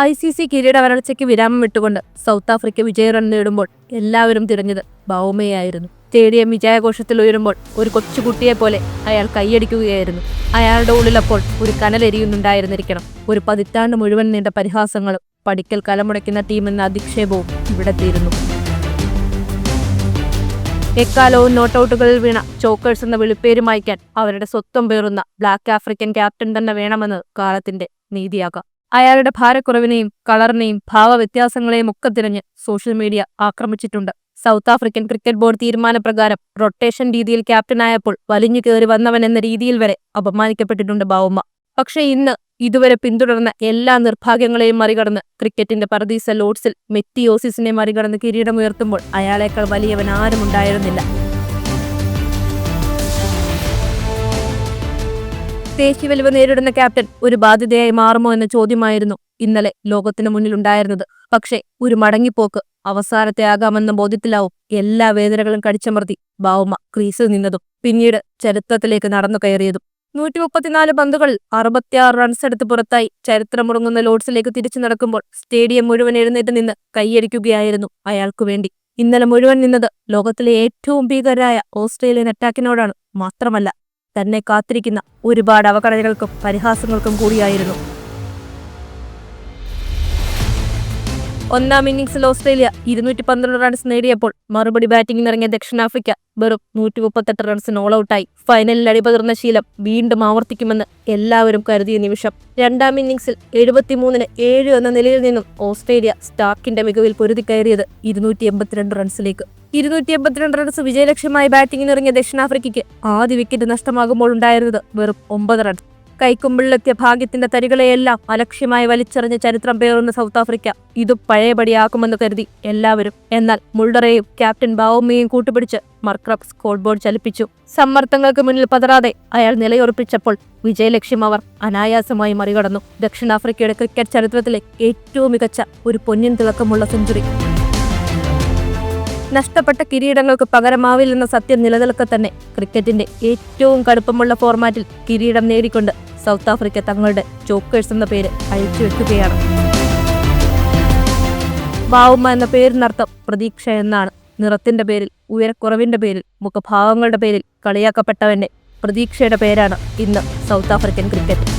I C C കിരീട വരൾച്ചയ്ക്ക് വിരാമം വിട്ടുകൊണ്ട് സൗത്ത് ആഫ്രിക്ക വിജയ റൺ നേടുമ്പോൾ എല്ലാവരും തിരഞ്ഞത് ബൗമയായിരുന്നു. സ്റ്റേഡിയം വിജയാഘോഷത്തിൽ ഉയരുമ്പോൾ ഒരു കൊച്ചുകുട്ടിയെ പോലെ അയാൾ കൈയടിക്കുകയായിരുന്നു. അയാളുടെ ഉള്ളിലപ്പോൾ ഒരു കനലെരിയുന്നുണ്ടായിരുന്നിരിക്കണം ഒരു പതിറ്റാണ്ട് മുഴുവൻ നീണ്ട പരിഹാസങ്ങളും പഠിക്കൽ കലമുടയ്ക്കുന്ന ടീമെന്ന അധിക്ഷേപവും ഇവിടെ തീരുന്നു. എക്കാലവും നോട്ടൌട്ടുകളിൽ വീണ ചോക്കേഴ്സ് എന്ന വിളിപ്പേര് മായ്ക്കാൻ അവരുടെ സ്വത്വം പേറുന്ന ബ്ലാക്ക് ആഫ്രിക്കൻ ക്യാപ്റ്റൻ തന്നെ വേണമെന്ന് കാലത്തിന്റെ നീതിയാകാം. അയാളുടെ ഭാരക്കുറവിനെയും കളറിനെയും ഭാവവ്യത്യാസങ്ങളെയും ഒക്കെ തിരഞ്ഞ് സോഷ്യൽ മീഡിയ ആക്രമിച്ചിട്ടുണ്ട്. സൗത്ത് ആഫ്രിക്കൻ ക്രിക്കറ്റ് ബോർഡ് തീരുമാനപ്രകാരം റൊട്ടേഷൻ രീതിയിൽ ക്യാപ്റ്റനായപ്പോൾ വലിഞ്ഞു കയറി വന്നവൻ എന്ന രീതിയിൽ വരെ അപമാനിക്കപ്പെട്ടിട്ടുണ്ട് ബാവുമ്മ. പക്ഷേ ഇന്ന് ഇതുവരെ പിന്തുടർന്ന എല്ലാ നിർഭാഗ്യങ്ങളെയും മറികടന്ന് ക്രിക്കറ്റിന്റെ പറദീസ ലോഡ്സിൽ മെറ്റിയോസിസിനെ മറികടന്ന് കിരീടമുയർത്തുമ്പോൾ അയാളേക്കാൾ വലിയവൻ ആരും ഉണ്ടായിരുന്നില്ല ദേശീയ വലിവ് നേരിടുന്ന ക്യാപ്റ്റൻ ഒരു ബാധ്യതയായി മാറുമോ എന്ന ചോദ്യമായിരുന്നു ഇന്നലെ ലോകത്തിന് മുന്നിലുണ്ടായിരുന്നത് പക്ഷേ ഒരു മടങ്ങിപ്പോക്ക് അവസാനത്തെ ആകാമെന്ന ബോധ്യത്തിലാവും എല്ലാ വേദനകളും കടിച്ചമർത്തി ബാവുമ ക്രീസിൽ നിന്നതും പിന്നീട് ചരിത്രത്തിലേക്ക് നടന്നു കയറിയതും. നൂറ്റി മുപ്പത്തിനാല് പന്തുകളിൽ അറുപത്തിയാറ് റൺസ് എടുത്ത് പുറത്തായി ചരിത്രമുറങ്ങുന്ന ലോഡ്സിലേക്ക് തിരിച്ചു നടക്കുമ്പോൾ സ്റ്റേഡിയം മുഴുവൻ എഴുന്നേറ്റ് നിന്ന് കൈയടിക്കുകയായിരുന്നു അയാൾക്കു വേണ്ടി. ഇന്നലെ മുഴുവൻ നിന്നത് ലോകത്തിലെ ഏറ്റവും ഭീകരരായ ഓസ്ട്രേലിയൻ അറ്റാക്കിനോടാണ് മാത്രമല്ല തന്നെ കാത്തിരിക്കുന്ന ഒരുപാട് അവഗണനകൾക്കും പരിഹാസങ്ങൾക്കും കൂടിയായിരുന്നു. ഒന്നാം ഇന്നിംഗ്സിൽ ഓസ്ട്രേലിയ ഇരുന്നൂറ്റി പന്ത്രണ്ട് റൺസ് നേടിയപ്പോൾ മറുപടി ബാറ്റിംഗിനിറങ്ങിയ ദക്ഷിണാഫ്രിക്ക വെറും നൂറ്റി മുപ്പത്തെട്ട് റൺസിന് ഓൾ ഔട്ടായി ഫൈനലിൽ അടിപകർന്ന ശീലം വീണ്ടും ആവർത്തിക്കുമെന്ന് എല്ലാവരും കരുതിയ നിമിഷം. രണ്ടാം ഇന്നിംഗ്സിൽ എഴുപത്തിമൂന്നിന് ഏഴ് എന്ന നിലയിൽ നിന്നും ഓസ്ട്രേലിയ സ്റ്റാക്കിന്റെ മികവിൽ പൊരുതി കയറിയത് ഇരുന്നൂറ്റി എൺപത്തിരണ്ട് റൺസിലേക്ക് ഇരുന്നൂറ്റി എൺപത്തിരണ്ട് റൺസ് വിജയലക്ഷ്യമായി ബാറ്റിംഗിനിറങ്ങിയ ദക്ഷിണാഫ്രിക്കയ്ക്ക് ആദ്യ വിക്കറ്റ് നഷ്ടമാകുമ്പോൾ ഉണ്ടായിരുന്നത് വെറും ഒമ്പത് റൺസ് കൈക്കുമ്പിളിലെത്തിയ ഭാഗ്യത്തിന്റെ തരികളെയെല്ലാം അലക്ഷ്യമായി വലിച്ചെറിഞ്ഞ ചരിത്രം പേറുന്ന സൗത്ത് ആഫ്രിക്ക ഇത് പഴയപടിയാക്കുമെന്ന് കരുതി എല്ലാവരും. എന്നാൽ മുൾഡറേയും ക്യാപ്റ്റൻ ബാവുമ്മയും കൂട്ടുപിടിച്ച് മർക്രബ് സ്കോർ ബോർഡ് ചലിപ്പിച്ചു. സമ്മർദ്ദങ്ങൾക്ക് മുന്നിൽ പതരാതെ അയാൾ നിലയുറപ്പിച്ചപ്പോൾ വിജയലക്ഷ്യം അവർ അനായാസമായി മറികടന്നു. ദക്ഷിണാഫ്രിക്കയുടെ ക്രിക്കറ്റ് ചരിത്രത്തിലെ ഏറ്റവും മികച്ച ഒരു പൊന്നിൻ തിളക്കമുള്ള സെഞ്ചുറി. നഷ്ടപ്പെട്ട കിരീടങ്ങൾക്ക് പകരമാവില്ലെന്ന സത്യം നിലനിൽക്കെ തന്നെ ക്രിക്കറ്റിന്റെ ഏറ്റവും കടുപ്പമുള്ള ഫോർമാറ്റിൽ കിരീടം നേടിക്കൊണ്ട് സൗത്ത് ആഫ്രിക്ക തങ്ങളുടെ ചോക്കേഴ്സ് എന്ന പേര് അഴിച്ചു വെക്കുകയാണ്. ബാവുമ്മ എന്ന പേരിനർത്ഥം പ്രതീക്ഷ എന്നാണ്. നിറത്തിന്റെ പേരിൽ ഉയരക്കുറവിന്റെ പേരിൽ മുഖഭാവങ്ങളുടെ പേരിൽ കളിയാക്കപ്പെട്ടവന്റെ പ്രതീക്ഷയുടെ പേരാണ് ഇന്ന് സൗത്ത് ആഫ്രിക്കൻ ക്രിക്കറ്റ്.